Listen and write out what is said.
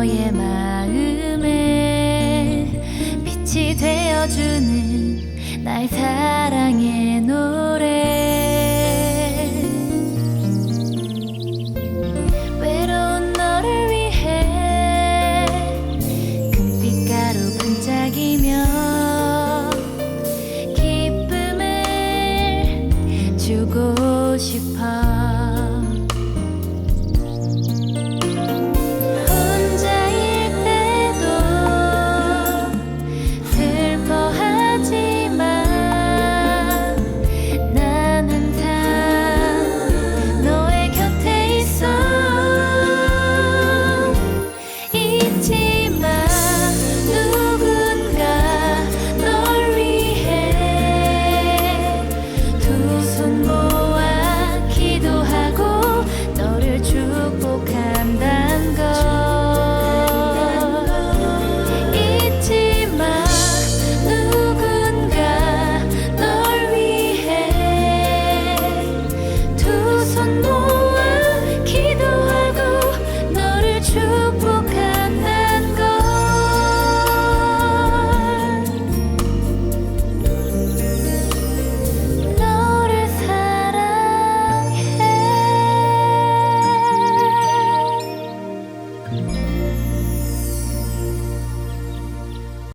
너의 마음에 빛이 되어주는 날 사랑의 노래. 외로운 너를 위해 금빛가루 반짝이며 기쁨을 주고 싶어.